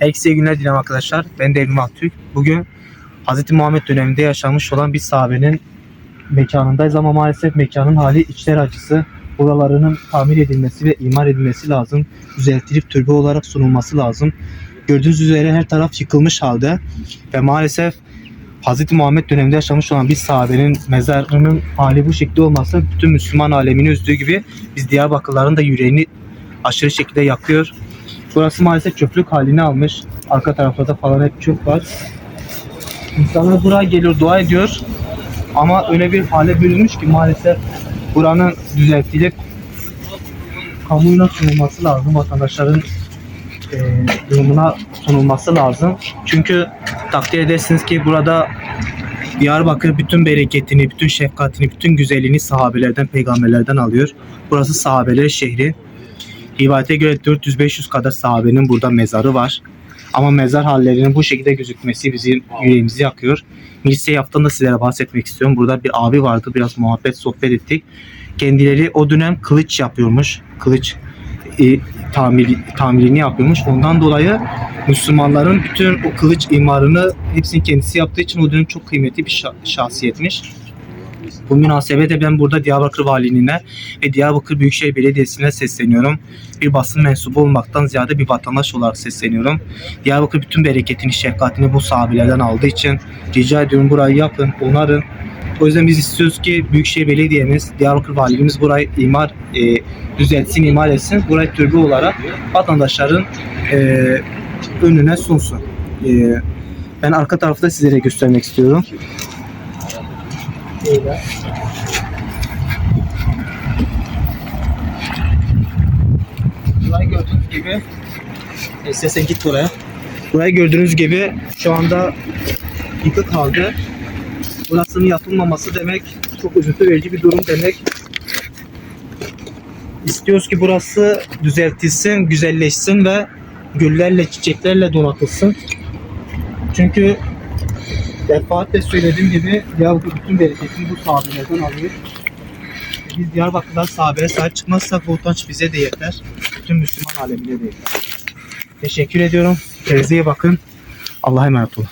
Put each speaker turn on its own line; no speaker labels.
Herkese günler dilerim arkadaşlar. Ben de Elmi Aktürk. Bugün Hz. Muhammed döneminde yaşamış olan bir sahabenin mekanındayız ama maalesef mekanın hali içler acısı. Buralarının tamir edilmesi ve imar edilmesi lazım. Düzeltilip türbe olarak sunulması lazım. Gördüğünüz üzere her taraf yıkılmış halde ve maalesef Hz. Muhammed döneminde yaşamış olan bir sahabenin mezarının hali bu şekilde olması bütün Müslüman alemini üzdüğü gibi biz Diyarbakırların da yüreğini aşırı şekilde yakıyor. Burası maalesef çöplük halini almış. Arka taraflarda falan hep çöp var. İnsanlar buraya geliyor, dua ediyor. Ama öyle bir hale bürünmüş ki maalesef buranın düzeltilip kamuoyuna sunulması lazım. Vatandaşların e, durumuna sunulması lazım. Çünkü takdir edersiniz ki burada Diyarbakır bütün bereketini, bütün şefkatini, bütün güzelliğini sahabelerden, peygamberlerden alıyor. Burası sahabeler şehri. Rivayete göre 400-500 kadar sahabenin burada mezarı var. Ama mezar hallerinin bu şekilde gözükmesi bizim yüreğimizi yakıyor. Mirse yaptığında da sizlere bahsetmek istiyorum. Burada bir abi vardı. Biraz muhabbet, sohbet ettik. Kendileri o dönem kılıç yapıyormuş. Kılıç e, tamir, tamirini yapıyormuş. Ondan dolayı Müslümanların bütün o kılıç imarını hepsini kendisi yaptığı için o dönem çok kıymetli bir şa- şahsiyetmiş. Bu münasebetle ben burada Diyarbakır Valiliğine ve Diyarbakır Büyükşehir Belediyesi'ne sesleniyorum. Bir basın mensubu olmaktan ziyade bir vatandaş olarak sesleniyorum. Diyarbakır bütün bereketini, şefkatini bu sahabelerden aldığı için rica ediyorum burayı yapın, onarın. O yüzden biz istiyoruz ki Büyükşehir Belediye'miz, Diyarbakır Valiliğimiz burayı imar, e, düzeltsin, imar etsin. Burayı türbe olarak vatandaşların e, önüne sunsun. E, ben arka tarafta sizlere göstermek istiyorum. Böyle. Burayı gördüğünüz gibi sesen git buraya. Burayı gördüğünüz gibi şu anda yıkık kaldı. Burasının yapılmaması demek çok üzüntü verici bir durum demek. İstiyoruz ki burası düzeltilsin, güzelleşsin ve güllerle, çiçeklerle donatılsın. Çünkü defaatle söylediğim gibi Diyarbakır bütün bereketini bu sahabelerden alıyor. Biz Diyarbakırlar sahabeye sahip çıkmazsak bu utanç bize de yeter. Bütün Müslüman alemine de yeter. Teşekkür ediyorum. Kendinize bakın. Allah'a emanet olun.